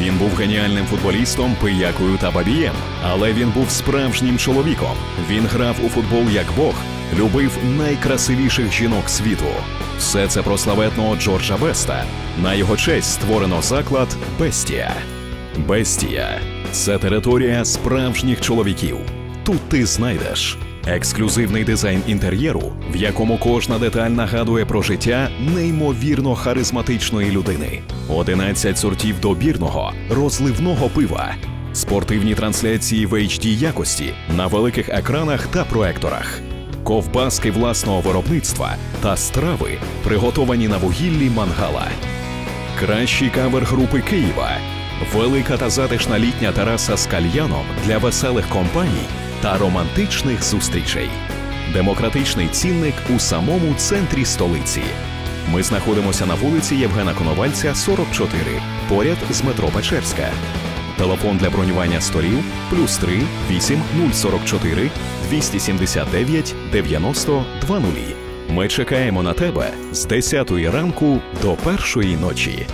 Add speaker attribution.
Speaker 1: Він був геніальним футболістом, пиякою та бабієм, але він був справжнім чоловіком. Він грав у футбол як Бог, любив найкрасивіших жінок світу. Все це про славетного Джорджа Беста. На його честь створено заклад Бестія. Бестія це територія справжніх чоловіків. Тут ти знайдеш ексклюзивний дизайн інтер'єру, в якому кожна деталь нагадує про життя неймовірно харизматичної людини, 11 сортів добірного розливного пива, спортивні трансляції в HD якості на великих екранах та проекторах, ковбаски власного виробництва та страви, приготовані на вугіллі мангала. Кращий кавер групи Києва. Велика та затишна літня тераса з кальяном для веселих компаній та романтичних зустрічей. Демократичний цінник у самому центрі столиці. Ми знаходимося на вулиці Євгена Коновальця, 44, поряд з метро Печерська. Телефон для бронювання столів плюс 3 8 044 279 90 20. Ми чекаємо на тебе з 10 ранку до першої ночі.